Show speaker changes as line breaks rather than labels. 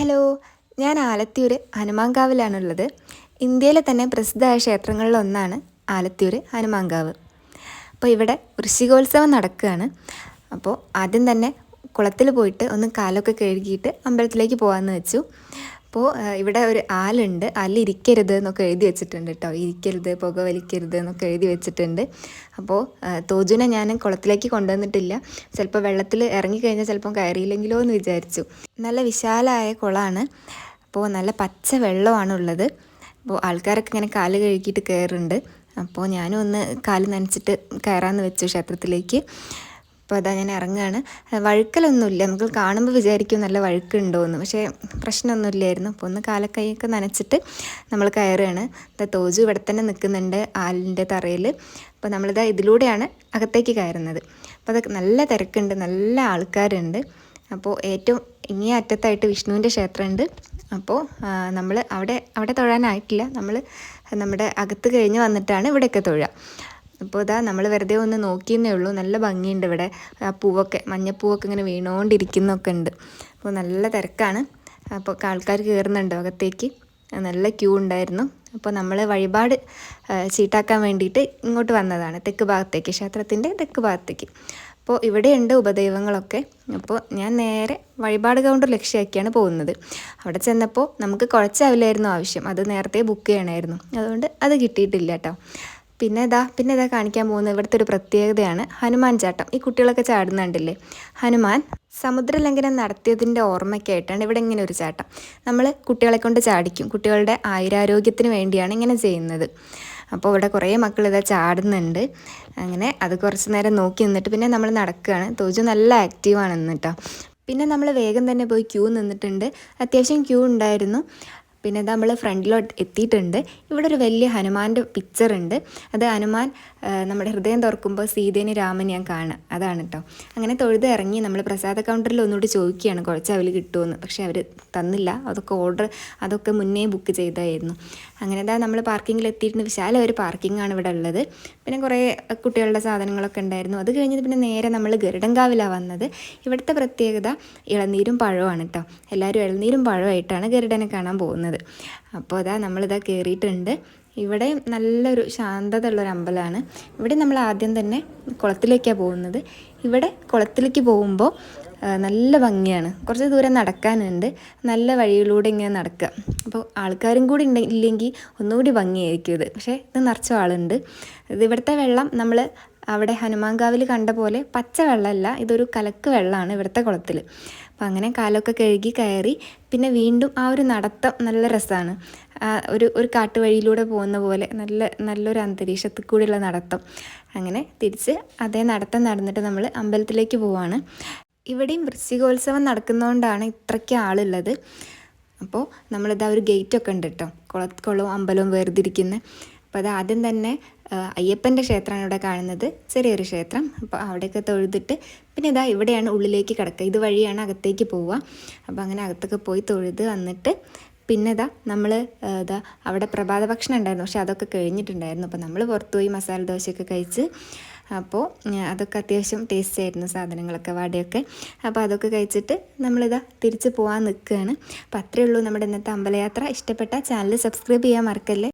Hello ഞാൻ ആലത്തിയൂർ ഹനുമാങ്കാവിലാണുള്ളത് ഇന്ത്യയിലെ തന്നെ പ്രസിദ്ധമായ ക്ഷേത്രങ്ങളിലൊന്നാണ് ആലത്തിയൂർ ഹനുമാങ്കാവ് അപ്പോൾ ഇവിടെ വൃശ്ചികോത്സവം നടക്കുകയാണ്. അപ്പോൾ ആദ്യം തന്നെ കുളത്തിൽ പോയിട്ട് ഒന്ന് കാലൊക്കെ കഴുകിയിട്ട് അമ്പലത്തിലേക്ക് പോകാമെന്ന് വെച്ചു. അപ്പോൾ ഇവിടെ ഒരു ആലുണ്ട്. ആലിരിക്കരുത് എന്നൊക്കെ എഴുതി വെച്ചിട്ടുണ്ട് കേട്ടോ ഇരിക്കരുത് പുക വലിക്കരുത് എന്നൊക്കെ എഴുതി വെച്ചിട്ടുണ്ട്. അപ്പോൾ തോജുനെ ഞാൻ കുളത്തിലേക്ക് കൊണ്ടുവന്നിട്ടില്ല. ചിലപ്പോൾ വെള്ളത്തിൽ ഇറങ്ങിക്കഴിഞ്ഞാൽ ചിലപ്പം കയറിയില്ലെങ്കിലോ എന്ന് വിചാരിച്ചു. നല്ല വിശാലമായ കുളമാണ് അപ്പോൾ നല്ല പച്ച വെള്ളമാണ് ഉള്ളത് അപ്പോൾ ആൾക്കാരൊക്കെ ഇങ്ങനെ കാൽ കഴുകിയിട്ട് കയറുന്നുണ്ട് അപ്പോൾ ഞാനും ഒന്ന് കാൽ നനച്ചിട്ട് കയറാമെന്ന് വെച്ചു ക്ഷേത്രത്തിലേക്ക്. അപ്പോൾ അതാ ഞാൻ ഇറങ്ങുകയാണ് വഴുക്കലൊന്നുമില്ല. നമുക്ക് കാണുമ്പോൾ വിചാരിക്കും നല്ല വഴുക്കുണ്ടോയെന്ന് പക്ഷേ പ്രശ്നമൊന്നുമില്ലായിരുന്നു. അപ്പോൾ ഒന്ന് കാലക്കൈയൊക്കെ നനച്ചിട്ട് നമ്മൾ കയറുകയാണ്. തോജു ഇവിടെ തന്നെ നിൽക്കുന്നുണ്ട് ആലിന്റെ തറയിൽ. അപ്പോൾ നമ്മളിതാ ഇതിലൂടെയാണ് അകത്തേക്ക് കയറുന്നത്. അപ്പോൾ അതൊക്കെ നല്ല തിരക്കുണ്ട്. നല്ല ആൾക്കാരുണ്ട്. അപ്പോൾ ഏറ്റവും ഇങ്ങേ അറ്റത്തായിട്ട് വിഷ്ണുവിന്റെ ക്ഷേത്രമുണ്ട്. അപ്പോൾ നമ്മൾ അവിടെ അവിടെ തൊഴാനായിട്ടില്ല. നമ്മൾ നമ്മുടെ അകത്ത് കഴിഞ്ഞ് വന്നിട്ടാണ് ഇവിടെയൊക്കെ തൊഴുക അപ്പോൾ ഇതാ നമ്മൾ വെറുതെ ഒന്ന് നോക്കിയെന്നേ ഉള്ളൂ. നല്ല ഭംഗിയുണ്ട് ഇവിടെ. ആ പൂവൊക്കെ മഞ്ഞപ്പൂവൊക്കെ ഇങ്ങനെ വീണുകൊണ്ടിരിക്കുന്നൊക്കെ ഉണ്ട്. അപ്പോൾ നല്ല തിരക്കാണ്. അപ്പോൾ ആൾക്കാർ കയറുന്നുണ്ട് അകത്തേക്ക്. നല്ല ക്യൂ ഉണ്ടായിരുന്നു. അപ്പോൾ നമ്മൾ വഴിപാട് ചീട്ടാക്കാൻ വേണ്ടിയിട്ട് ഇങ്ങോട്ട് വന്നതാണ്. തെക്ക് ഭാഗത്തേക്ക് ക്ഷേത്രത്തിന്റെ തെക്ക് ഭാഗത്തേക്ക്. അപ്പോൾ ഇവിടെയുണ്ട് ഉപദൈവങ്ങളൊക്കെ. അപ്പോൾ ഞാൻ നേരെ വഴിപാട് കൗണ്ടർ ലക്ഷ്യമാക്കിയാണ് പോകുന്നത്. അവിടെ ചെന്നപ്പോൾ നമുക്ക് കുഴച്ചാവില്ലായിരുന്നു ആവശ്യം. അത് നേരത്തെ ബുക്ക് ചെയ്യണമായിരുന്നു. അതുകൊണ്ട് അത് കിട്ടിയിട്ടില്ല കേട്ടോ. പിന്നെ ഇതാ പിന്നെ ഇതാ കാണിക്കാൻ പോകുന്നത് ഇവിടുത്തെ ഒരു പ്രത്യേകതയാണ് ഹനുമാൻ ചാട്ടം. ഈ കുട്ടികളൊക്കെ ചാടുന്നുണ്ടല്ലേ? ഹനുമാൻ സമുദ്രലംഘനം നടത്തിയതിന്റെ ഓർമ്മയ്ക്കായിട്ടാണ് ഇവിടെ ഇങ്ങനെ ഒരു ചാട്ടം. നമ്മൾ കുട്ടികളെ കൊണ്ട് ചാടിക്കും. കുട്ടികളുടെ ആയുരാരോഗ്യത്തിന് വേണ്ടിയാണ് ഇങ്ങനെ ചെയ്യുന്നത്. അപ്പോൾ ഇവിടെ കുറേ മക്കൾ ഇതാ ചാടുന്നുണ്ട്. അങ്ങനെ അത് കുറച്ച് നേരം നോക്കി നിന്നിട്ട് പിന്നെ നമ്മൾ നടക്കുകയാണ്. തോജു നല്ല ആക്റ്റീവാണ് എന്നിട്ടോ പിന്നെ നമ്മൾ വേഗം തന്നെ പോയി ക്യൂ നിന്നിട്ടുണ്ട്. അത്യാവശ്യം ക്യൂ ഉണ്ടായിരുന്നു. പിന്നെ നമ്മൾ ഫ്രണ്ടിലോട്ട് എത്തിയിട്ടുണ്ട്. ഇവിടെ ഒരു വലിയ ഹനുമാന്റെ പിക്ചർ ഉണ്ട്. അത് ഹനുമാൻ നമ്മുടെ ഹൃദയം തുറക്കുമ്പോൾ സീതേനെ ഞാൻ കാണുക അതാണ് കേട്ടോ അങ്ങനെ തൊഴുത് ഇറങ്ങി നമ്മൾ പ്രസാദ കൗണ്ടറിൽ ഒന്നുകൂടി ചോദിക്കുകയാണ് കുറച്ച് അവൽ കിട്ടുമെന്ന് പക്ഷേ അവർ തന്നില്ല. അതൊക്കെ ഓർഡർ അതൊക്കെ മുന്നേ ബുക്ക് ചെയ്തായിരുന്നു അങ്ങനെ എന്താ നമ്മൾ പാർക്കിങ്ങിൽ എത്തിയിട്ടുണ്ട്. വിശാല ഒരു പാർക്കിംഗ് ഇവിടെ ഉള്ളത്. പിന്നെ കുറേ കുട്ടികളുടെ സാധനങ്ങളൊക്കെ ഉണ്ടായിരുന്നു. അത് കഴിഞ്ഞിട്ട് പിന്നെ നേരെ നമ്മൾ ഗരുഡൻകാവിലാണ് വന്നത്. ഇവിടുത്തെ പ്രത്യേകത ഇളനീരും പഴമാണ് കേട്ടോ എല്ലാവരും ഇളനീരും പഴമായിട്ടാണ് ഗരുഡനെ കാണാൻ പോകുന്നത്. അപ്പോൾ അതാ നമ്മളിതാ കയറിയിട്ടുണ്ട് ഇവിടെ നല്ലൊരു ശാന്തത ഉള്ളൊരു അമ്പലമാണ്. ഇവിടെ നമ്മൾ ആദ്യം തന്നെ കുളത്തിലേക്കാണ് പോകുന്നത്. ഇവിടെ കുളത്തിലേക്ക് പോകുമ്പോൾ നല്ല ഭംഗിയാണ്. കുറച്ച് ദൂരം നടക്കാനുണ്ട്. നല്ല വഴിയിലൂടെ ഇങ്ങനെ നടക്കുക അപ്പോൾ ആൾക്കാരും കൂടി ഇല്ലെങ്കിൽ ഒന്നുകൂടി ഭംഗിയായിരിക്കും ഇത്. പക്ഷേ ഇത് നിറച്ച ആളുണ്ട്. ഇത് ഇവിടുത്തെ വെള്ളം നമ്മൾ അവിടെ ഹനുമാൻകാവിൽ കണ്ട പോലെ പച്ച വെള്ളമല്ല ഇതൊരു കലക്ക് വെള്ളമാണ് ഇവിടുത്തെ കുളത്തിൽ അപ്പോൾ അങ്ങനെ കാലൊക്കെ കഴുകി കയറി പിന്നെ വീണ്ടും ആ ഒരു നടത്തം നല്ല രസമാണ്. ഒരു ഒരു കാട്ടുവഴിയിലൂടെ പോകുന്ന പോലെ നല്ല നല്ലൊരു അന്തരീക്ഷത്തിൽ കൂടിയുള്ള നടത്തം. അങ്ങനെ തിരിച്ച് അതേ നടത്തം നടന്നിട്ട് നമ്മൾ അമ്പലത്തിലേക്ക് പോവാണ്. ഇവിടെയും വൃശ്ചികോത്സവം നടക്കുന്നതുകൊണ്ടാണ് ഇത്രയ്ക്ക് ആളുള്ളത്. അപ്പോൾ നമ്മളിതാ ഒരു ഗേറ്റൊക്കെ ഉണ്ട് കേട്ടോ. കുളക്കുളവും അമ്പലവും വേർതിരിക്കുന്നത് അപ്പോൾ അത് ആദ്യം തന്നെ അയ്യപ്പന്റെ ക്ഷേത്രമാണ് ഇവിടെ കാണുന്നത്. ചെറിയൊരു ക്ഷേത്രം. അപ്പോൾ അവിടെയൊക്കെ തൊഴുതിട്ട് പിന്നെ ഇതാ ഇവിടെയാണ് ഉള്ളിലേക്ക് കിടക്കുക. ഇതുവഴിയാണ് അകത്തേക്ക് പോവുക. അപ്പോൾ അങ്ങനെ അകത്തൊക്കെ പോയി തൊഴുത് വന്നിട്ട് പിന്നെ ഇതാ നമ്മൾ ഇതാ അവിടെ പ്രഭാത ഭക്ഷണം ഉണ്ടായിരുന്നു. പക്ഷെ അതൊക്കെ കഴിഞ്ഞിട്ടുണ്ടായിരുന്നു. അപ്പോൾ നമ്മൾ പുറത്തുപോയി മസാല ദോശയൊക്കെ കഴിച്ച് അപ്പോൾ അതൊക്കെ അത്യാവശ്യം ടേസ്റ്റ് ആയിരുന്നു സാധനങ്ങളൊക്കെ വാടയൊക്കെ. അപ്പോൾ അതൊക്കെ കഴിച്ചിട്ട് നമ്മളിതാ തിരിച്ച് പോകാൻ നിൽക്കുകയാണ്. അപ്പോൾ അത്രയേ ഉള്ളൂ നമ്മുടെ ഇന്നത്തെ അമ്പലയാത്ര. ഇഷ്ടപ്പെട്ട ചാനൽ സബ്സ്ക്രൈബ് ചെയ്യാൻ മറക്കല്ലേ.